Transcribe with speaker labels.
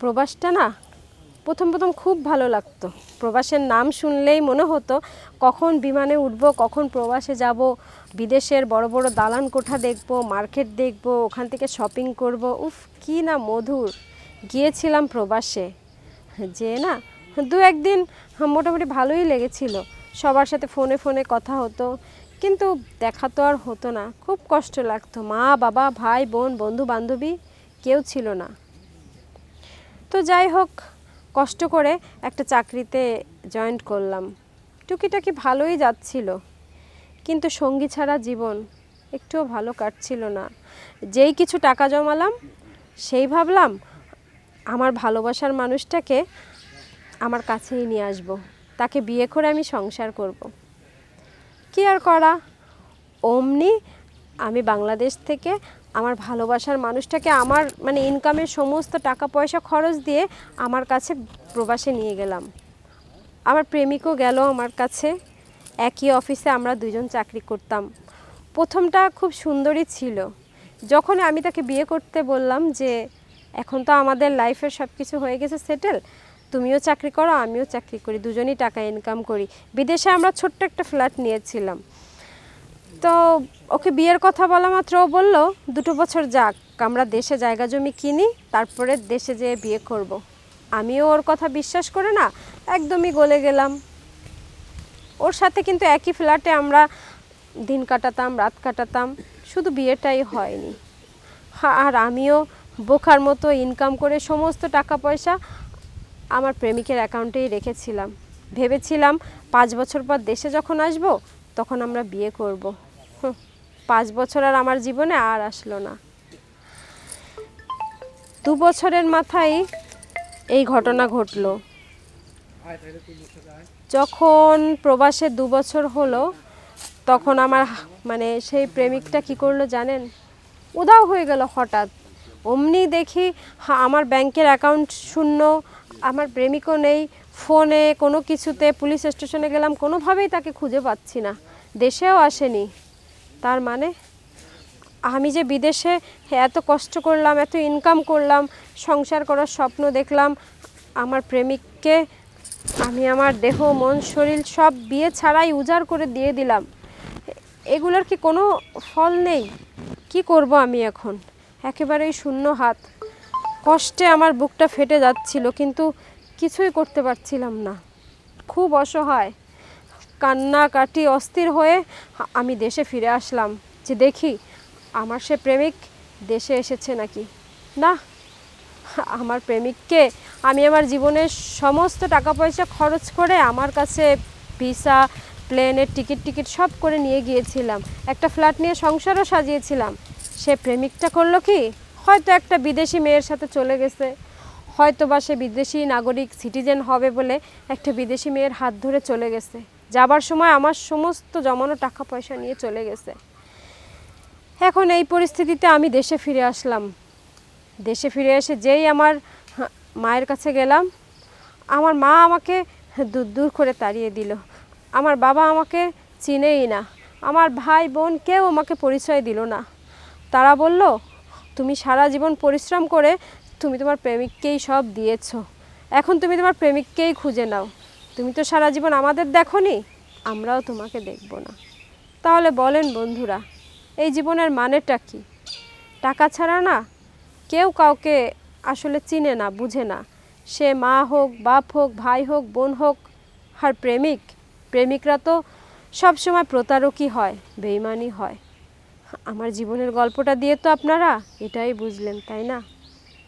Speaker 1: প্রবাসটা না প্রথম প্রথম খুব ভালো লাগতো। প্রবাসের নাম শুনলেই মনে হতো, কখন বিমানে উঠব, কখন প্রবাসে যাব, বিদেশের বড় বড় দালান কোঠা দেখব, মার্কেট দেখব, ওখান থেকে শপিং করব, উফ, কি না মধুর। গিয়েছিলাম প্রবাসে, যে না দু একদিন মোটামুটি ভালোই লেগেছিল, সবার সাথে ফোনে ফোনে কথা হতো, কিন্তু দেখা তো আর হতো না, খুব কষ্ট লাগতো। মা, বাবা, ভাই, বোন বন্ধু বান্ধবী কেউ ছিল না। তো যাই হোক, কষ্ট করে একটা চাকরিতে জয়েন্ট করলাম। টুকিটাকি ভালোই যাচ্ছিল, কিন্তু সঙ্গী ছাড়া জীবন একটুও ভালো কাটছিল না। যেই কিছু টাকা জমালাম, সেই ভাবলাম আমার ভালোবাসার মানুষটাকে আমার কাছেই নিয়ে আসব, তাকে বিয়ে করে আমি সংসার করব। কি আর করা? অমনি আমি বাংলাদেশ থেকে আমার ভালোবাসার মানুষটাকে, আমার মানে ইনকামের সমস্ত টাকা পয়সা খরচ দিয়ে আমার কাছে প্রবাসে নিয়ে গেলাম। আমার প্রেমিকও গেল আমার কাছে। একই অফিসে আমরা দুজন চাকরি করতাম। প্রথমটা খুব সুন্দরই ছিল। যখন আমি তাকে বিয়ে করতে বললাম যে, এখন তো আমাদের লাইফের সব কিছু হয়ে গেছে সেটেল তুমিও চাকরি করো, আমিও চাকরি করি, দুজনই টাকা ইনকাম করি। বিদেশে আমরা ছোট্ট একটা ফ্ল্যাট নিয়েছিলাম। তো ওকে বিয়ের কথা বলা মাত্র ও বলল, দুটো বছর যাক, আমরা দেশে জায়গা জমি কিনি, তারপরে দেশে যেয়ে বিয়ে করব। আমিও ওর কথা বিশ্বাস করে না, একদমই গলে গেলাম। ওর সাথে কিন্তু একই ফ্ল্যাটে আমরা দিন কাটাতাম, রাত কাটাতাম, শুধু বিয়েটাই হয়নি। আর আমিও বোকার মতো ইনকাম করে সমস্ত টাকা পয়সা আমার প্রেমিকের অ্যাকাউন্টেই রেখেছিলাম। ভেবেছিলাম পাঁচ বছর পর দেশে যখন আসব, তখন আমরা বিয়ে করব। পাঁচ বছর আর আমার জীবনে আর আসলো না। দু বছরের মাথায় এই ঘটনা ঘটলো। যখন প্রবাসে দু বছর হলো, তখন আমার মানে সেই প্রেমিকটা কি করল জানেন? উদাও হয়ে গেল হঠাৎ। অমনি দেখি আমার ব্যাংকের অ্যাকাউন্ট শূন্য, আমার প্রেমিকও নেই, ফোনে কোনো কিছুতে, পুলিশ স্টেশনে গেলাম, কোনোভাবেই তাকে খুঁজে পাচ্ছি না। দেশেও আসেনি। তার মানে আমি যে বিদেশে এত কষ্ট করলাম, এত ইনকাম করলাম, সংসার করার স্বপ্ন দেখলাম, আমার প্রেমিককে আমি আমার দেহ, মন, শরীর সব বিয়ে ছাড়াই উজাড় করে দিয়ে দিলাম। এগুলোর কি কোনো ফল নেই? কি করব আমি এখন? একেবারেই শূন্য হাত। কষ্টে আমার বুকটা ফেটে যাচ্ছিল, কিন্তু কিছুই করতে পারছিলাম না। খুব অসহায়। কান্নাকাটি অস্থির হয়ে আমি দেশে ফিরে আসলাম যে দেখি আমার সে প্রেমিক দেশে এসেছে নাকি। না, আমার প্রেমিককে আমি আমার জীবনের সমস্ত টাকা পয়সা খরচ করে আমার কাছে ভিসা, প্লেনের টিকিট টিকিট সব করে নিয়ে গিয়েছিলাম। একটা ফ্ল্যাট নিয়ে সংসারও সাজিয়েছিলাম। সে প্রেমিকটা করল কি? হয়তো একটা বিদেশি মেয়ের সাথে চলে গেছে। হয়তো বা সে বিদেশি নাগরিক, সিটিজেন হবে বলে একটা বিদেশি মেয়ের হাত ধরে চলে গেছে। যাবার সময় আমার সমস্ত জমানো টাকা পয়সা নিয়ে চলে গেছে। এখন এই পরিস্থিতিতে আমি দেশে ফিরে আসলাম। দেশে ফিরে এসে যেই আমার মায়ের কাছে গেলাম, আমার মা আমাকে দূর দূর করে তাড়িয়ে দিল। আমার বাবা আমাকে চিনেই না। আমার ভাই বোন কেউ আমাকে পরিচয় দিল না। তারা বলল, তুমি সারা জীবন পরিশ্রম করে তুমি তোমার প্রেমিককেই সব দিয়েছ। এখন তুমি তোমার প্রেমিককেই খুঁজে নাও। তুমি তো সারা জীবন আমাদের দেখোনি, আমরাও তোমাকে দেখব না। তাহলে বলেন বন্ধুরা, এই জীবনের মানেটা কি? টাকা ছাড়া না, কেউ কাউকে আসলে চিনে না, বুঝে না। সে মা হোক, বাপ হোক, ভাই হোক, বোন হোক, আর প্রেমিক, প্রেমিকরা তো সবসময় প্রতারকই হয় বেইমানি হয়। আমার জীবনের গল্পটা দিয়ে তো আপনারা এটাই বুঝলেন, তাই না?